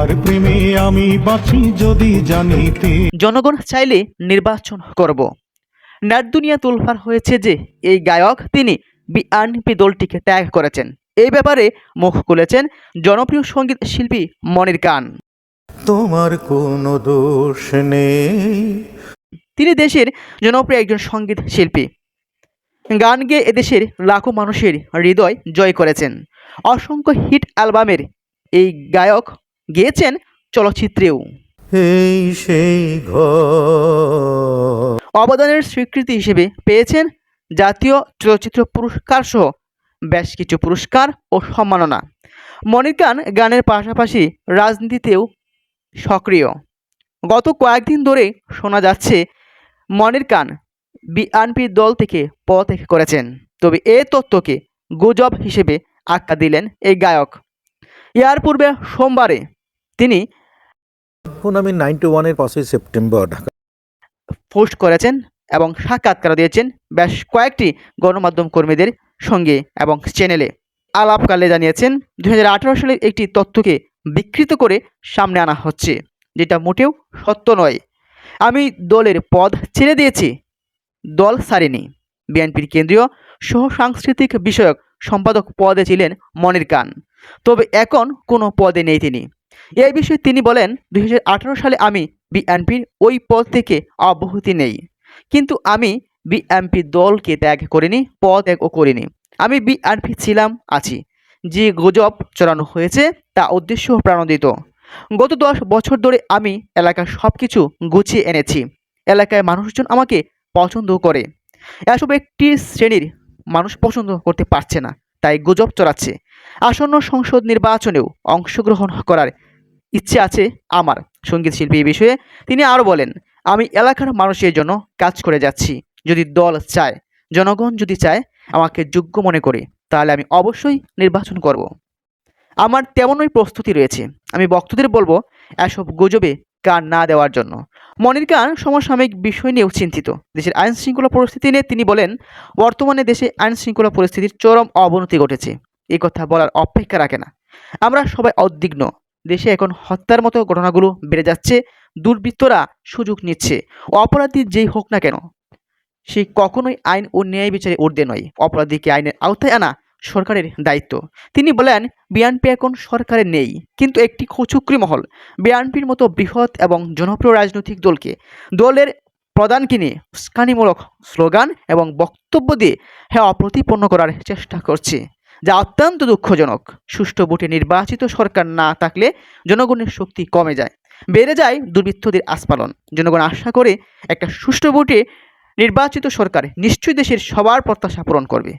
তোমার প্রেমে আমি বাঁচি যদি জানিতে। জনগণ চাইলে নির্বাচন করব। নাট দুনিয়া তোলফার হয়েছে যে এই গায়ক তিনি বিআনপি দলটিকে ত্যাগ করেছেন। এই ব্যাপারে মুখ খুলেছেন জনপ্রিয় সংগীত শিল্পী মনির কান। তোমার কোনো দোষ নেই। তিনি দেশের জনপ্রিয় একজন সংগীত শিল্পী। গান গেয়ে এদেশের লাখো মানুষের হৃদয় জয় করেছেন। অসংখ্য হিট অ্যালবামের এই গায়ক গেয়েছেন চলচ্চিত্রেও। এই সেই ঘর। অবদানের স্বীকৃতি হিসেবে পেয়েছেন জাতীয় চলচ্চিত্র পুরস্কার সহ বেশ কিছু পুরস্কার ও সম্মাননা। মনির খান গানের পাশাপাশি রাজনীতিতেও সক্রিয়। গত কয়েকদিন ধরে শোনা যাচ্ছে মনির খান বিএনপি দল থেকে পদত্যাগ করেছেন। তবে এ তথ্যকে গুজব হিসেবে আখ্যা দিলেন এই গায়ক। ইয়ার পূর্বে সোমবারে তিনি এখন আমি নাইনটি ওয়ানের পাঁচই সেপ্টেম্বর ঢাকা পোস্ট করেছেন এবং সাক্ষাৎকার দিয়েছেন বেশ কয়েকটি গণমাধ্যম কর্মীদের সঙ্গে এবং চ্যানেলে আলাপকালে জানিয়েছেন দু হাজার আঠারো সালের একটি তথ্যকে বিকৃত করে সামনে আনা হচ্ছে যেটা মোটেও সত্য নয়। আমি দলের পদ ছেড়ে দিয়েছি দল ছাড়েনি বিএনপির কেন্দ্রীয় সহ সাংস্কৃতিক বিষয়ক সম্পাদক পদে ছিলেন মনির খান তবে এখন কোনো পদে নেই তিনি। এই বিষয়ে তিনি বলেন, দুই হাজার আঠারো সালে আমি বিএনপির ওই পদ থেকে অব্যাহতি নেই। কিন্তু আমি বিএনপি দলকে ত্যাগ করিনি, পদ ত্যাগও করিনি। আমি বিএনপি ছিলাম, আছি। যে গুজব চড়ানো হয়েছে, তা উদ্দেশ্য প্রাণোদিত। গত দশ বছর ধরে আমি এলাকার সব কিছু গুছিয়ে এনেছি। এলাকায় মানুষজন আমাকে পছন্দ করে। এসব একটি শ্রেণির মানুষ পছন্দ করতে পারছে না, তাই গুজব চড়াচ্ছে আসন্ন সংসদ নির্বাচনেও অংশগ্রহণ করার ইচ্ছে আছে আমার সংগীত শিল্পী এই বিষয়ে। তিনি আরও বলেন, আমি এলাকার মানুষের জন্য কাজ করে যাচ্ছি। যদি দল চায়, জনগণ যদি চায় আমাকে যোগ্য মনে করে, তাহলে আমি অবশ্যই নির্বাচন করব। আমার তেমনই প্রস্তুতি রয়েছে। আমি ভক্তদের বলব, এসব গুজবে কান না দেওয়ার জন্য। মনির খান সমসাময়িক বিষয় নিয়েও চিন্তিত। দেশের আইন শৃঙ্খলা পরিস্থিতি নিয়ে তিনি বলেন, বর্তমানে দেশে আইন শৃঙ্খলা পরিস্থিতির চরম অবনতি ঘটেছে। এই কথা বলার অপেক্ষা রাখে না। আমরা সবাই উদ্বিগ্ন দেশে এখন হত্যার মতো ঘটনাগুলো বেড়ে যাচ্ছে, দুর্বৃত্তরা সুযোগ নিচ্ছে। অপরাধী যেই হোক না কেন, সে কখনোই আইন ও ন্যায় বিচারে ঊর্ধ্বে নয়। অপরাধীকে আইনের আওতায় আনা সরকারের দায়িত্ব। তিনি বলেন, বিএনপি এখন সরকারে নেই, কিন্তু একটি খচুকরি মহল। বিএনপির মতো বৃহৎ এবং জনপ্রিয় রাজনৈতিক দলকে দলের প্রধানকে নিয়ে উস্কানিমূলক স্লোগান এবং বক্তব্য দিয়ে হ্যাঁ অপ্রতিপন্ন করার চেষ্টা করছে। যা অত্যন্ত দুঃখজনক। সুষ্ঠু ভোটে নির্বাচিত সরকার না থাকলে জনগণের শক্তি কমে যায়। বেড়ে যায় দুর্বৃত্তদের আস্পালন জনগণ আশা করে একটা সুষ্ঠু ভোটে নির্বাচিত সরকার নিশ্চয়ই দেশের সবার প্রত্যাশা পূরণ করবে।